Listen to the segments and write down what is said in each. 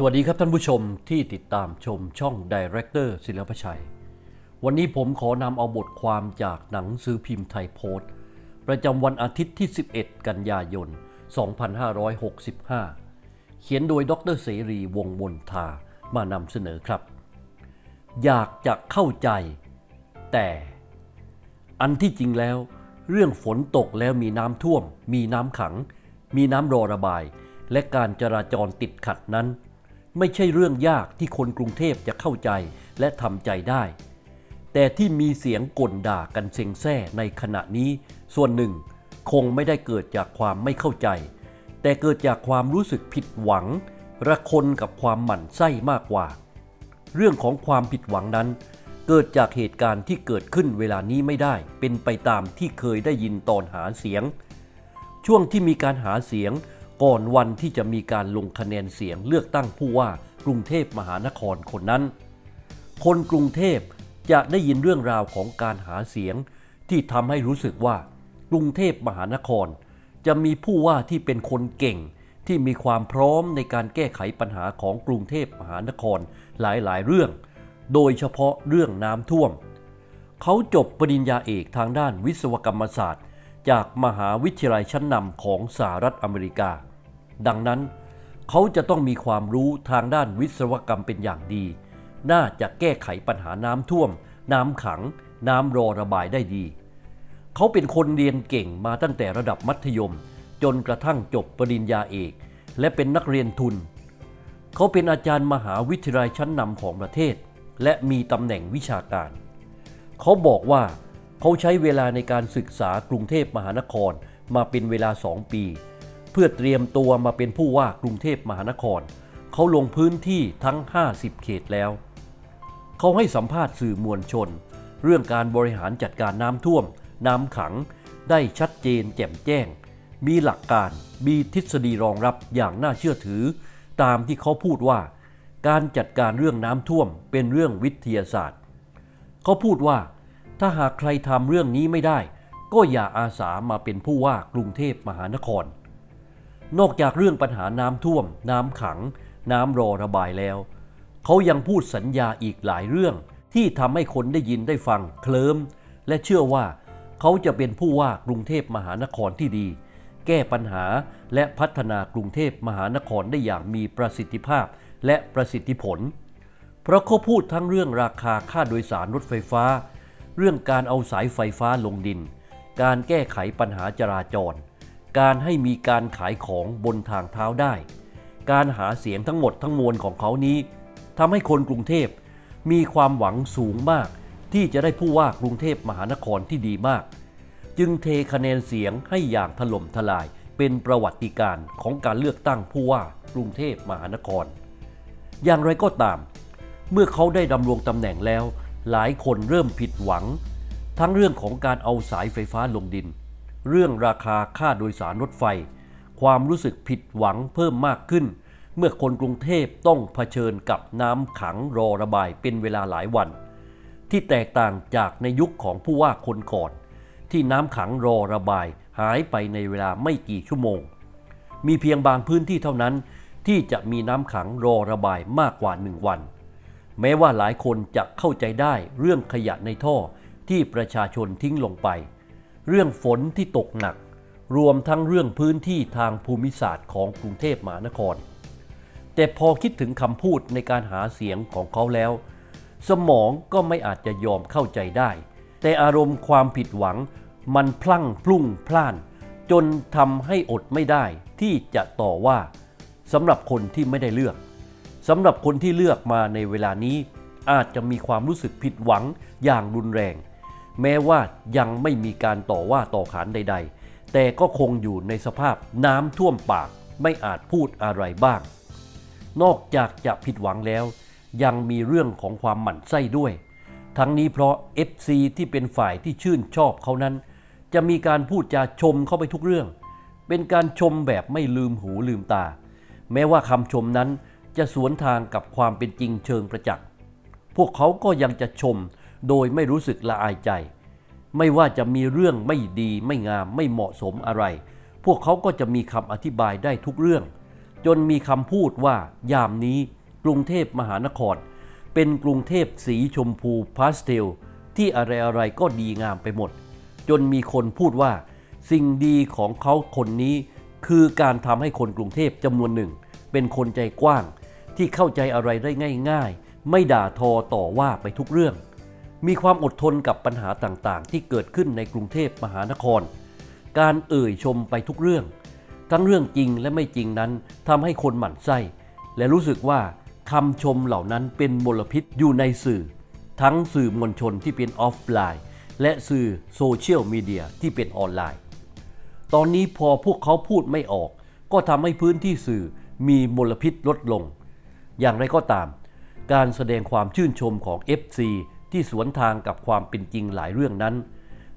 สวัสดีครับท่านผู้ชมที่ติดตามชมช่อง Director ศิลปชัย วันนี้ผมขอนำเอาบทความจากหนังสือพิมพ์ไทยโพสต์ประจำวันอาทิตย์ที่ 11 กันยายน 2565 เขียนโดยดรเสรีวงมนทามานำเสนอครับ อยากจะเข้าใจ แต่อันที่จริงแล้ว เรื่องฝนตกแล้วมีน้ำท่วม มีน้ำขัง มีน้ำรอระบาย และการจราจรติดขัดนั้น ไม่ใช่เรื่องยากที่คนกรุงเทพจะเข้าใจและทำใจได้ แต่ที่มีเสียงก่นด่ากันเซ็งแซ่ในขณะนี้ส่วนหนึ่ง คงไม่ได้เกิดจากความไม่เข้าใจ แต่เกิดจากความรู้สึกผิดหวัง ระคนกับความหมั่นไส้มากกว่า เรื่องของความผิดหวังนั้น เกิดจากเหตุการณ์ที่เกิดขึ้นเวลานี้ไม่ได้ เป็นไปตามที่เคยได้ยินตอนหาเสียง ช่วงที่มีการหาเสียง ก่อนวันที่จะมีการลงคะแนนเสียงเลือกตั้งผู้ว่ากรุงเทพมหานครคนนั้น คนกรุงเทพจะได้ยินเรื่องราวของการหาเสียง ที่ทำให้รู้สึกว่า กรุงเทพมหานคร จะมีผู้ว่าที่เป็นคนเก่ง ที่มีความพร้อมในการแก้ไขปัญหาของกรุงเทพมหานครหลายๆ เรื่อง โดยเฉพาะเรื่องน้ำท่วม เขาจบปริญญาเอกทางด้านวิศวกรรมศาสตร์ จากมหาวิทยาลัยชั้นนำของสหรัฐอเมริกา ดังนั้น เขาจะต้องมีความรู้ทางด้านวิศวกรรมเป็นอย่างดี น่าจะแก้ไขปัญหาน้ำท่วม น้ำขัง น้ำรอระบายได้ดี เขาเป็นคนเรียนเก่งมาตั้งแต่ระดับมัธยม จนกระทั่งจบปริญญาเอก และเป็นนักเรียนทุน เขาเป็นอาจารย์มหาวิทยาลัยชั้นนำของประเทศ และมีตำแหน่งวิชาการ เขาบอกว่าเขาใช้เวลาในการศึกษากรุงเทพมหานครมาเป็นเวลาสองปี เพื่อเตรียมตัวมาเป็นผู้ว่ากรุงเทพมหานคร เขาลงพื้นที่ทั้ง 50 เขตแล้ว เขาให้สัมภาษณ์สื่อมวลชน เรื่องการบริหารจัดการน้ำท่วม น้ำขัง ได้ชัดเจนแจ่มแจ้ง มีหลักการ มีทฤษฎีรองรับอย่างน่าเชื่อถือ ตามที่เขาพูดว่า การจัดการเรื่องน้ำท่วมเป็นเรื่องวิทยาศาสตร์ เขาพูดว่าถ้าหากใครทำเรื่องนี้ไม่ได้ ก็อย่าอาสามาเป็นผู้ว่ากรุงเทพมหานคร นอกจากเรื่องปัญหาน้ำท่วม น้ำขัง น้ำรอระบายแล้ว เขายังพูดสัญญาอีกหลายเรื่อง ที่ทำให้คนได้ยินได้ฟังเคลิมและเชื่อว่า เขาจะเป็นผู้ว่ากรุงเทพมหานครที่ดี แก้ปัญหาและพัฒนากรุงเทพมหานครได้อย่างมีประสิทธิภาพและประสิทธิผล เพราะเขาพูดทั้งเรื่องราคาค่าโดยสารรถไฟฟ้า เรื่องการเอาสายไฟฟ้าลงดิน การแก้ไขปัญหาจราจร การให้มีการขายของบนทางเท้าได้ การหาเสียงทั้งหมดทั้งมวลของเขานี้ทำให้คนกรุงเทพมีความหวังสูงมาก ที่จะได้ผู้ว่ากรุงเทพมหานครที่ดีมาก จึงเทคะแนนเสียงให้อย่างถล่มทลายเป็นประวัติการณ์ของการเลือกตั้งผู้ว่ากรุงเทพมหานคร อย่างไรก็ตาม เมื่อเขาได้ดำรงตำแหน่งแล้ว หลายคนเริ่มผิดหวัง ทั้งเรื่องของการเอาสายไฟฟ้าลงดิน เรื่องราคาค่าโดยสารรถไฟ ความรู้สึกผิดหวังเพิ่มมากขึ้น เมื่อคนกรุงเทพต้องเผชิญกับน้ำขังรอระบายเป็นเวลาหลายวัน ที่แตกต่างจากในยุคของผู้ว่าคนก่อนที่น้ำขังรอระบายหายไปในเวลาไม่กี่ชั่วโมง มีเพียงบางพื้นที่เท่านั้นที่จะมีน้ำขังรอระบายมากกว่าหนึ่งวัน แม้ว่าหลายคนจะเข้าใจได้เรื่องขยะในท่อที่ประชาชนทิ้งลงไป เรื่องฝนที่ตกหนัก รวมทั้งเรื่องพื้นที่ทางภูมิศาสตร์ของกรุงเทพมหานคร แต่พอคิดถึงคำพูดในการหาเสียงของเขาแล้ว สมองก็ไม่อาจจะยอมเข้าใจได้ แต่อารมณ์ความผิดหวังมันพลั่งพลุ่งพล่าน จนทำให้อดไม่ได้ที่จะต่อว่าสำหรับคนที่ไม่ได้เลือกสำหรับคนที่เลือกมาในเวลานี้อาจจะมีความรู้สึกผิดหวังอย่างรุนแรง แม้ว่ายังไม่มีการต่อว่าต่อขานใด ๆ แต่ก็คงอยู่ในสภาพน้ำท่วมปากไม่อาจพูดอะไรบ้าง นอกจากจะผิดหวังแล้ว ยังมีเรื่องของความหมั่นไส้ด้วย ทั้งนี้เพราะ FC ที่เป็นฝ่ายที่ชื่นชอบเขานั้น จะมีการพูดจาชมเข้าไปทุกเรื่อง เป็นการชมแบบไม่ลืมหูลืมตา แม้ว่าคำชมนั้นจะสวนทางกับความเป็นจริงเชิงประจักษ์ พวกเขาก็ยังจะชม โดยไม่รู้สึกละอายใจ ไม่ว่าจะมีเรื่องไม่ดีไม่งามไม่เหมาะสมอะไร พวกเขาก็จะมีคำอธิบายได้ทุกเรื่อง จนมีคำพูดว่ายามนี้กรุงเทพมหานคร เป็นกรุงเทพสีชมพูพาสเทลที่อะไรๆก็ดีงามไปหมด จนมีคนพูดว่า สิ่งดีของเขาคนนี้ คือการทำให้คนกรุงเทพจำนวนหนึ่ง เป็นคนใจกว้างที่เข้าใจอะไรได้ง่าย ๆ ไม่ด่าทอต่อว่าไปทุกเรื่อง มีความอดทนกับปัญหาต่างๆ ที่เกิดขึ้นในกรุงเทพมหานคร การเอ่ยชมไปทุกเรื่อง ทั้งเรื่องจริงและไม่จริงนั้นทำให้คนหมั่นไส้ และรู้สึกว่าคำชมเหล่านั้นเป็นมลพิษอยู่ในสื่อ ทั้งสื่อมวลชนที่เป็นออฟไลน์ และสื่อโซเชียลมีเดียที่เป็นออนไลน์ ตอนนี้พอพวกเขาพูดไม่ออก ก็ทำให้พื้นที่สื่อมีมลพิษลดลง อย่างไรก็ตาม การแสดงความชื่นชมของ FC ที่สวนทางกับความเป็นจริงหลายเรื่องนั้น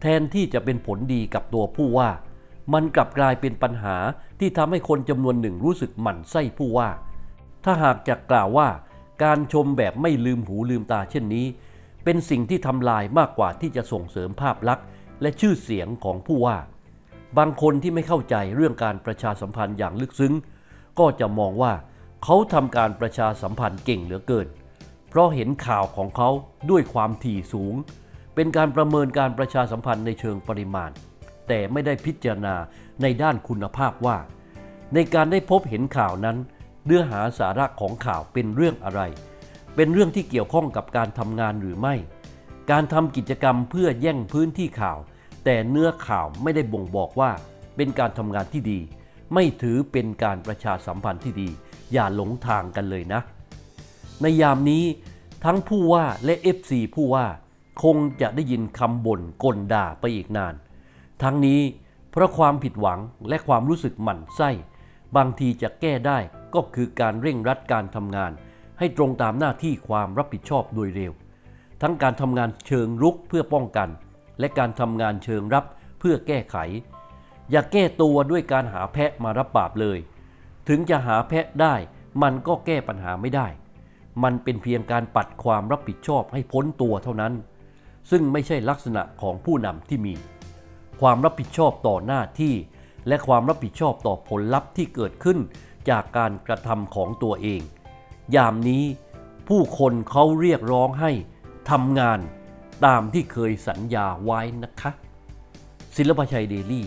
แทนที่จะเป็นผลดีกับตัวผู้ว่า มันกลับกลายเป็นปัญหาที่ทำให้คนจำนวนหนึ่งรู้สึกหมั่นไส้ผู้ว่า ถ้าหากจะกล่าวว่า การชมแบบไม่ลืมหูลืมตาเช่นนี้ เป็นสิ่งที่ทำลายมากกว่าที่จะส่งเสริมภาพลักษณ์และชื่อเสียงของผู้ว่า บางคนที่ไม่เข้าใจเรื่องการประชาสัมพันธ์อย่างลึกซึ้ง ก็จะมองว่าเขาทำการประชาสัมพันธ์เก่งเหลือเกิน ราะเห็นข่าวของเขาด้วยความถี่สูง เป็นการประเมินการประชาสัมพันธ์ในเชิงปริมาณ แต่ไม่ได้พิจารณาในด้านคุณภาพว่า ในการได้พบเห็นข่าวนั้นเนื้อหาสาระของข่าวเป็นเรื่องอะไร เป็นเรื่องที่เกี่ยวข้องกับการทำงานหรือไม่ การทำกิจกรรมเพื่อแย่งพื้นที่ข่าว แต่เนื้อข่าวไม่ได้บ่งบอกว่า เป็นการทำงานที่ดี ไม่ถือเป็นการประชาสัมพันธ์ที่ดี อย่าหลงทางกันเลยนะ ในยามนี้ทั้งผู้ว่าและ FC ผู้ว่าคงจะได้ยินคำบ่นกลด่าไปอีกนาน ทั้งนี้เพราะความผิดหวังและความรู้สึกหมั่นไส้ บางทีจะแก้ได้ก็คือการเร่งรัดการทำงาน ให้ตรงตามหน้าที่ความรับผิดชอบโดยเร็ว ทั้งการทำงานเชิงรุกเพื่อป้องกัน และการทำงานเชิงรับเพื่อแก้ไข อย่าแก้ตัวด้วยการหาแพะมารับบาปเลย ถึงจะหาแพะได้มันก็แก้ปัญหาไม่ได้ มันเป็นเพียงการปัดความรับผิดชอบให้พ้นตัวเท่านั้น ซึ่งไม่ใช่ลักษณะของผู้นำที่มี ความรับผิดชอบต่อหน้าที่ และความรับผิดชอบต่อผลลัพธ์ที่เกิดขึ้นจากการกระทำของตัวเอง ยามนี้ผู้คนเขาเรียกร้องให้ทำงานตามที่เคยสัญญาไว้นะคะ ศิลปชัยเดลี่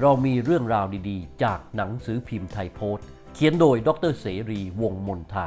เรามีเรื่องราวดีๆ จากหนังสือพิมพ์ไทยโพสต์ เขียนโดยดรเสรีวงศ์มนทา